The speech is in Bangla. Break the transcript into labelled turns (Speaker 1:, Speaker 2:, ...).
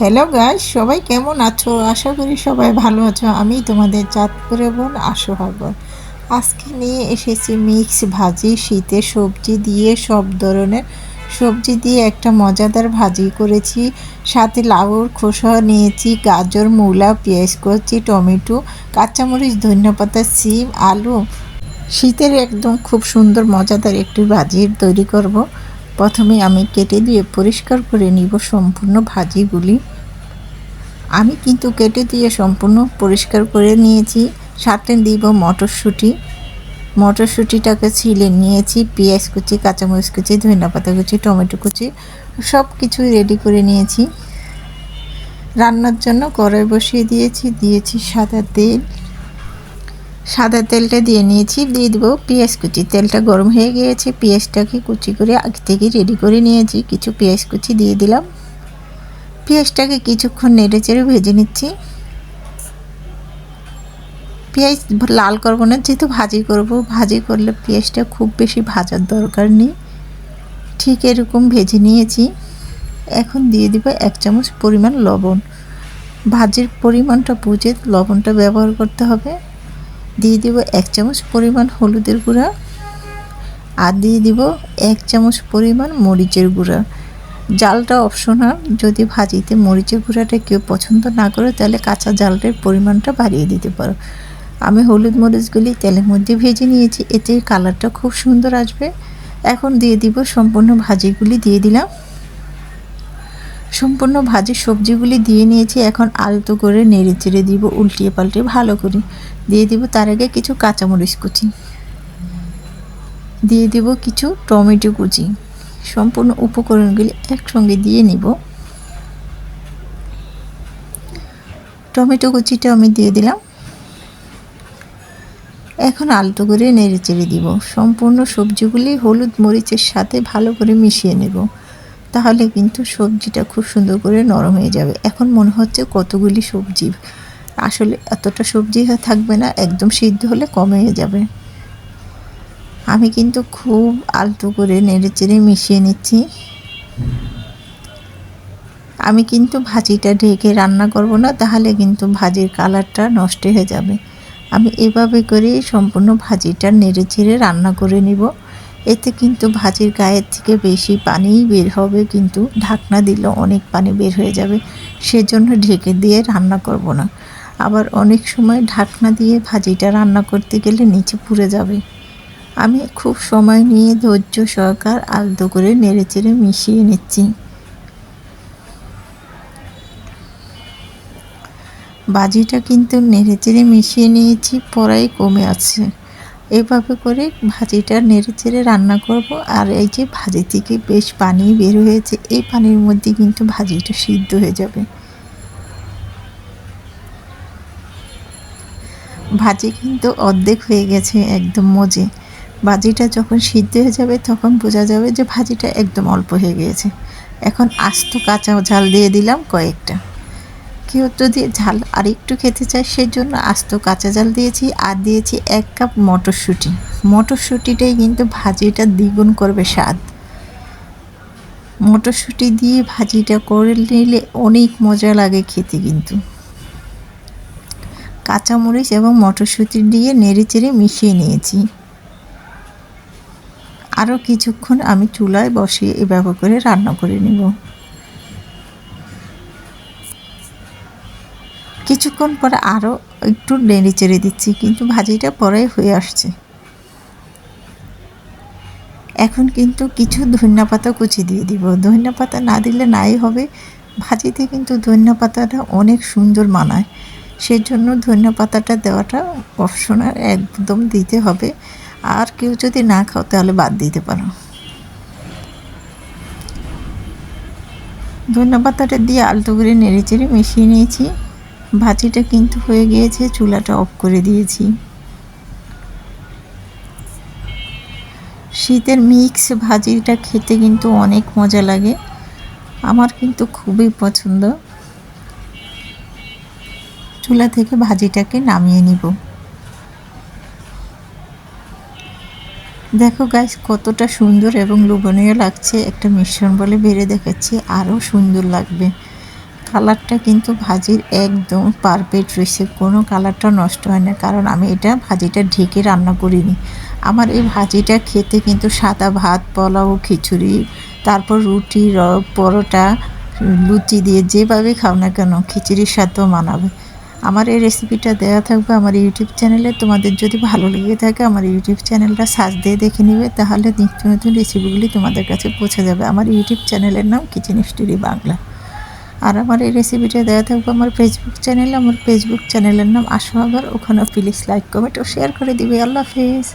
Speaker 1: হ্যালো গাইস সবাই কেমন আছো? আশা করি সবাই ভালো আছো। আমি তোমাদের চাঁদপুরে বোন আশু হারবার আজকে নিয়ে এসেছি মিক্স ভাজি, শীতে সবজি দিয়ে সব ধরনের সবজি দিয়ে একটা মজাদার ভাজি করেছি। সাথে লাউর খোসা নিয়েছি, গাজর, মূলা, পেঁয়াজ করছি, টমেটো, কাঁচামরিচ ধন্যপাতা সিম, আলু। শীতের একদম খুব সুন্দর, মজাদার একটি ভাজি তৈরি করব। প্রথমে আমি কেটে দিয়ে পরিষ্কার করে নিব সম্পূর্ণ ভাজিগুলি। আমি কিন্তু কেটে দিয়ে সম্পূর্ণ পরিষ্কার করে নিয়েছি। সাথে দিব মটরশুঁটি। মটরশুঁটিটাকে ছিলে নিয়েছি, পেঁয়াজ কুচি, কাঁচামরিচ কুচি, ধনিয়া পাতা কুচি, টমেটো কুচি সব কিছুই রেডি করে নিয়েছি। রান্নার জন্য কড়াই বসিয়ে দিয়েছি। দিয়েছি সাদা তেল। সাদা তেলটা দিয়ে নিয়েছি, দিয়ে দেবো পেঁয়াজ কুচি। তেলটা গরম হয়ে গিয়েছে, পেঁয়াজটাকে কুচি করে আগে থেকে রেডি করে নিয়েছি। কিছু পেঁয়াজ কুচি দিয়ে দিলাম। পেঁয়াজটাকে কিছুক্ষণ নেড়ে চেড়ে ভেজে নিচ্ছি। পেঁয়াজ লাল করব না, যেহেতু ভাজি করব। ভাজি করলে পেঁয়াজটা খুব বেশি ভাজার দরকার নেই। ঠিক এরকম ভেজে নিয়েছি। এখন দিয়ে দিব এক চামচ পরিমাণ লবণ। ভাজির পরিমাণটা বুঝে লবণটা ব্যবহার করতে হবে। দিয়ে দিব এক চামচ পরিমাণ হলুদের গুঁড়া আর দিয়ে দিব এক চামচ পরিমাণ মরিচের গুঁড়া। জালটা অপশনাল। যদি ভাজিতে মরিচের গুঁড়াটা কেউ পছন্দ না করে, তাহলে কাঁচা জালটার পরিমাণটা বাড়িয়ে দিতে পারো। আমি হলুদ মরিচগুলি তেলের মধ্যে ভেজে নিয়েছি। এতে কালারটা খুব সুন্দর আসবে। এখন দিয়ে দিব সম্পূর্ণ ভাজিগুলি দিয়ে দিলাম। সম্পূর্ণ ভাজি সবজিগুলি দিয়ে নিয়েছি। এখন আলতো করে নেড়ে চেড়ে দিব, উল্টিয়ে পাল্টে ভালো করে। দিয়ে দিব তার আগে কিছু কাঁচামরিচ কুচি। দিয়ে দিব কিছু টমেটো কুচি। সম্পূর্ণ উপকরণগুলি একসঙ্গে দিয়ে নিব। টমেটো কুচিটা আমি দিয়ে দিলাম। এখন আলতো করে নেড়ে চেড়ে দিব। সম্পূর্ণ সবজিগুলি হলুদ মরিচের সাথে ভালো করে মিশিয়ে নেব। তাহলে কিন্তু সবজিটা খুব সুন্দর করে নরম হয়ে যাবে। এখন মনে হচ্ছে কতগুলি সবজি। আসলে এতটা সবজি থাকবে না, একদম সিদ্ধ হলে কমে যাবে। আমি কিন্তু খুব আলতো করে নেড়ে চেড়ে মিশিয়ে নিচ্ছি। আমি কিন্তু ভাজিটা ঢেকে রান্না করব না, তাহলে কিন্তু ভাজির কালারটা নষ্ট হয়ে যাবে। আমি এভাবে করে সম্পূর্ণ ভাজিটা নেড়ে চেড়ে রান্না করে নিব। এতে কিন্তু ভাজির গায়ের থেকে বেশি পানিই বের হবে, কিন্তু ঢাকনা দিলে অনেক পানি বের হয়ে যাবে। সেজন্য ঢেকে দিয়ে রান্না করব না। আবার অনেক সময় ঢাকনা দিয়ে ভাজিটা রান্না করতে গেলে নিচে পুড়ে যাবে। আমি খুব সময় নিয়ে ধৈর্য সহকার আলতো করে নেড়ে চেড়ে মিশিয়ে নিচ্ছি। বাজিটা কিন্তু নেড়ে চেড়ে মিশিয়ে নিয়েছি পরাই কমে আছে। এভাবে করে ভাজিটা নেড়ে চেড়ে রান্না করব। আর এই যে ভাজি থেকে বেশ পানি বের হয়েছে, এই পানির মধ্যে কিন্তু ভাজিটা সিদ্ধ হয়ে যাবে। ভাজি কিন্তু অর্ধেক হয়ে গেছে একদম মজে। ভাজিটা যখন সিদ্ধ হয়ে যাবে, তখন বোঝা যাবে যে ভাজিটা একদম অল্প হয়ে গিয়েছে এখন আস্ত কাঁচা ঝাল দিয়ে দিলাম কয়েকটা। কেউ যদি ঝাল আর একটু খেতে চায়, সেজন্য আস্ত কাঁচা জাল দিয়েছি আর দিয়েছি এক কাপ মটরশুঁটি। মটরশুঁটিটাই কিন্তু ভাজিটা দ্বিগুণ করবে স্বাদ। মটরশুঁটি দিয়ে ভাজিটা করে নিলে অনেক মজা লাগে খেতে কিন্তু। কাঁচামরিচ এবং মটরশুঁটি দিয়ে নেড়ে চেড়ে মিশিয়ে নিয়েছি। আরও কিছুক্ষণ আমি চুলায় বসিয়ে এভাবে করে রান্না করে নেব। কিছুক্ষণ পরে আরও একটু নেড়ে চেড়ে দিচ্ছি, কিন্তু ভাজিটা পরে হয়ে আসছে। এখন কিন্তু কিছু ধনিয়া পাতা কুচি দিয়ে দিব। ধনিয়া পাতা না দিলে নাই হবে। ভাজিতে কিন্তু ধনিয়া পাতাটা অনেক সুন্দর মানায়। সেজন্য ধনিয়া পাতাটা দেওয়াটা অপশনাল একদম দিতে হবে। আর কেউ যদি না খাও তাহলে বাদ দিতে পারো। ধনিয়া পাতাটা দিয়ে আলতো করে নেড়ে চেড়ে মিশিয়ে নিয়েছি। ভাজিটা কিন্তু হয়ে গিয়েছে, চুলাটা অফ করে দিয়েছি। শীতের মিক্স ভাজিটা খেতে কিন্তু অনেক মজা লাগে। আমার কিন্তু খুবই পছন্দ। চুলা থেকে ভাজিটাকে নামিয়ে নিব। দেখো গাছ কতটা সুন্দর এবং লোভনীয় লাগছে একটা মিশ্রণ বলে বেড়ে দেখাচ্ছি, আরও সুন্দর লাগবে। কালারটা কিন্তু ভাজির একদম পারফেক্ট রয়েছে। কোনো কালারটা নষ্ট হয় না, কারণ আমি এটা ভাজিটা ঢেকে রান্না করিনি। আমার এই ভাজিটা খেতে কিন্তু সাদা ভাত, পোলাও, খিচুড়ি, তারপর রুটি পরোটা, লুচি দিয়ে যেভাবে খাও না কেন, খিচুড়ির সাথেও মানাবে। আমার এই রেসিপিটা দেওয়া থাকবে আমার ইউটিউব চ্যানেলে তোমাদের যদি ভালো লেগে থাকে, আমার ইউটিউব চ্যানেলটা সার্চ দিয়ে দেখে নিবে, তাহলে নিত্য নতুন রেসিপিগুলি তোমাদের কাছে পৌঁছে যাবে। আমার ইউটিউব চ্যানেলের নাম কিচেন স্টোরি বাংলা আর আমার এই রেসিপিটা দেওয়া থাকবে আমার ফেসবুক চ্যানেল আমার ফেসবুক চ্যানেলের নাম আসো আবার ওখানে প্লিজ লাইক কমেন্ট ও শেয়ার করে দিবে। আল্লাহ হাফিজ।